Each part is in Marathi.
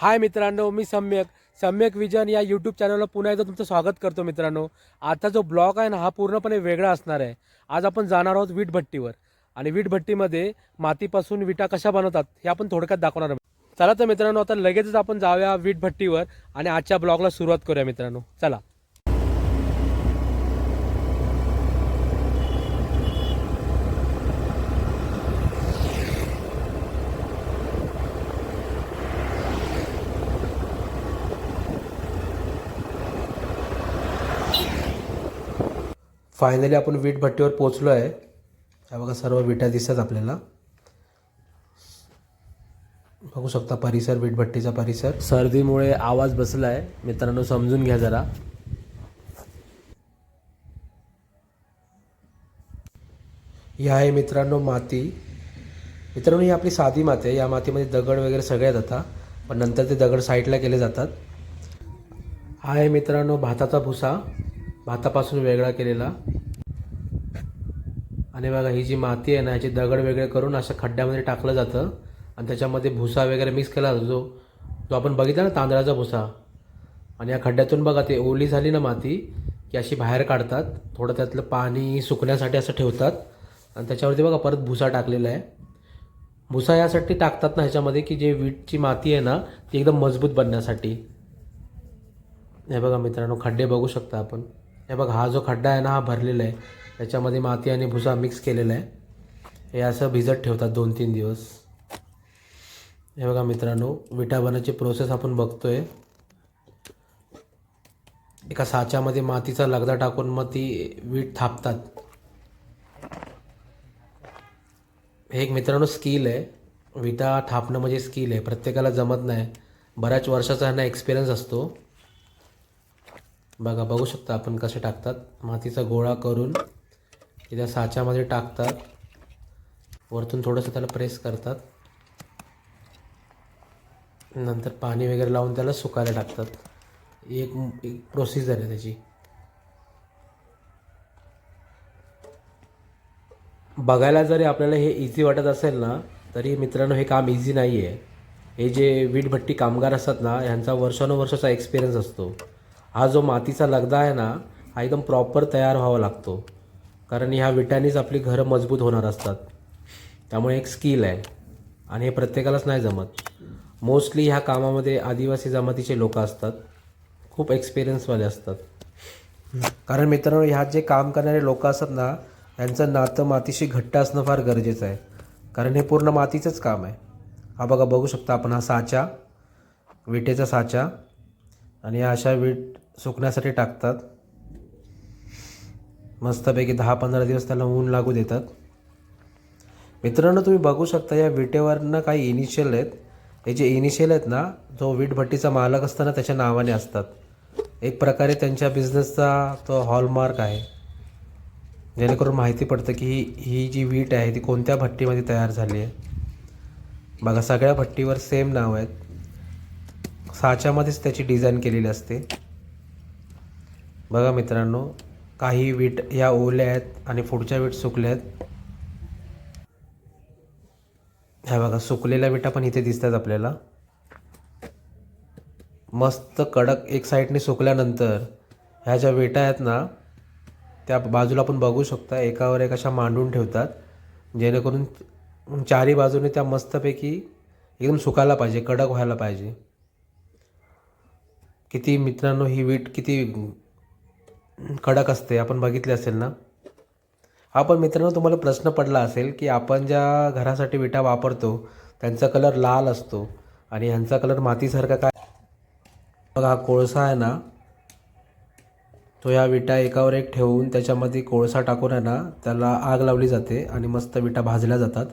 हाय मित्रांनो मी सम्यक. सम्यक विजन या यूट्यूब चॅनलला पुन्हा एकदा तुमचं स्वागत करतो मित्रांनो. आता जो ब्लॉग आहे ना हा पूर्णपणे वेगळा असणार आहे. आज आपण जाणार आहोत वीटभट्टीवर. आणि वीटभट्टीमध्ये मातीपासून विटा कशा बनवतात हे आपण थोडक्यात दाखवणार आहोत. चला तर मित्रांनो आता लगेचच आपण जाऊया वीटभट्टीवर आणि आजच्या ब्लॉगला सुरुवात करूया मित्रांनो. चला. फायनली आपण वीट भट्टीवर पोचलो आहे. हा बघा सर्व विटा दिसतात आपल्याला. बघू शकता परिसर वीटभट्टीचा परिसर. सर्दीमुळे आवाज बसला आहे मित्रांनो समजून घ्या जरा. ही आहे मित्रांनो माती. मित्रांनो ही आपली साधी माती आहे. या मातीमध्ये दगड वगैरे सगळ्या जातात पण नंतर ते दगड साईडला केले जातात. हा आहे मित्रांनो भाताचा भुसा. भातापासून वेगळा केलेला. आणि बघा ही जी माती आहे ना ह्याची दगड वेगळे करून अशा खड्ड्यामध्ये टाकलं जातं. आणि त्याच्यामध्ये भुसा वगैरे मिक्स केला जातो. जो जो आपण बघितला ना तांदळाचा भुसा. आणि या खड्ड्यातून बघा ते ओली झाली ना माती की अशी बाहेर काढतात. थोडं त्यातलं पाणी सुकण्यासाठी असं ठेवतात. आणि त्याच्यावरती बघा परत भुसा टाकलेला आहे. भुसा यासाठी टाकतात ना ह्याच्यामध्ये की जे वीटची माती आहे ना ती एकदम मजबूत बनण्यासाठी. हे बघा मित्रांनो खड्डे बघू शकता आपण. हे बघा हा जो खड्डा आहे ना हा भरलेला आहे. त्याच्यामध्ये माती आणि भुसा मिक्स केलेला आहे. हे असं भिजत ठेवतात दोन तीन दिवस. हे बघा मित्रांनो विटा बनायची प्रोसेस आपण बघतोय. एका साच्यामध्ये मातीचा लगदा टाकून मग ती वीट थापतात. हे एक मित्रांनो स्किल आहे. विटा थापणं म्हणजे स्किल आहे. प्रत्येकाला जमत नाही. बऱ्याच वर्षाचा ह्यांना एक्सपिरियन्स असतो. बघा बघू शकता आपण कसे टाकतात. मातीचा गोळा करून ते त्या साच्यामध्ये टाकतात. वरतून थोडंसं त्याला प्रेस करतात. नंतर पाणी वगैरे लावून त्याला सुकायला टाकतात. एक एक प्रोसिजर आहे त्याची. बघायला जरी आपल्याला हे इझी वाटत असेल ना तरी मित्रांनो हे काम इझी नाही आहे हे जे वीटभट्टी कामगार असतात ना ह्यांचा वर्षानुवर्षाचा एक्सपिरियन्स असतो. हा जो मातीचा लगदा आहे ना हा एकदम प्रॉपर तयार व्हावा लागतो. कारण ह्या विटांनीच आपली घरं मजबूत होणार असतात. त्यामुळे एक स्किल आहे. आणि हे प्रत्येकालाच नाही जमत. मोस्टली ह्या कामामध्ये आदिवासी जमातीचे लोक असतात. खूप एक्सपिरियन्सवाले असतात. कारण मित्रांनो ह्यात जे काम करणारे लोक असतात ना यांचं नातं मातीशी घट्ट असणं फार गरजेचं आहे. कारण हे पूर्ण मातीचंच काम आहे. हा बघा बघू शकता आपण हा साचा विटेचा साचा आणि या अशा वीट सुकण्यासाठी टाकतात. मस्तपैकी दहा पंधरा दिवस त्याला ऊन लागू देतात. मित्रांनो तुम्ही बघू शकता या विटेवरनं काही इनिशियल आहेत. हे जे इनिशियल आहेत ना जो वीटभट्टीचा मालक असताना त्याच्या नावाने असतात. एक प्रकारे त्यांच्या बिझनेसचा तो हॉलमार्क आहे. जेणेकरून माहिती पडतं की ही ही जी वीट आहे ती कोणत्या भट्टीमध्ये तयार झाली आहे. बघा सगळ्या भट्टीवर सेम नाव आहेत. साच्यामध्येच त्याची डिझाईन केलेली असते. बघा मित्रांनो काही वीट ह्या ओल्या आहेत आणि पुढच्या वीट सुकल्या आहेत. ह्या बघा सुकलेल्या विटा पण इथे दिसतात आपल्याला. मस्त कडक एक साईडने सुकल्यानंतर ह्या ज्या विटा आहेत ना त्या बाजूला आपण बघू शकता एकावर एक अशा मांडून ठेवतात जेणेकरून चारी बाजूने त्या मस्तपैकी एकदम सुकायला पाहिजे कडक व्हायला पाहिजे. किती मित्रांनो ही वीट किती कडक असते. आपण बघितले असेल ना? हा पण मित्रांनो तुम्हाला प्रश्न पडला असेल की आपण ज्या घरासाठी विटा वापरतो त्यांचा कलर लाल असतो आणि ह्यांचा कलर मातीसारखा काय? बघा हा कोळसा आहे ना? तो या विटा एकावर एक ठेवून त्याच्यामध्ये कोळसा टाकून आहे ना त्याला आग लावली जाते आणि मस्त विटा भाजल्या जातात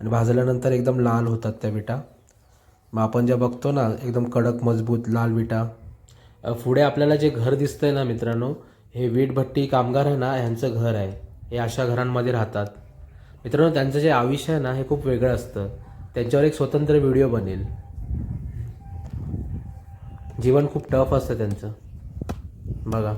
आणि भाजल्यानंतर एकदम लाल होतात त्या विटा. मग आपण ज्या बघतो ना एकदम कडक मजबूत लाल विटा. पुढे आपल्याला जे घर दिसतंय ना मित्रांनो हे वीटभट्टी कामगार आहे ना ह्यांचं घर आहे. हे अशा घरांमध्ये राहतात. मित्रांनो त्यांचं जे आयुष्य आहे ना हे खूप वेगळं असतं. त्यांच्यावर एक स्वतंत्र व्हिडिओ बनेल. जीवन खूप टफ असतं त्यांचं. बघा.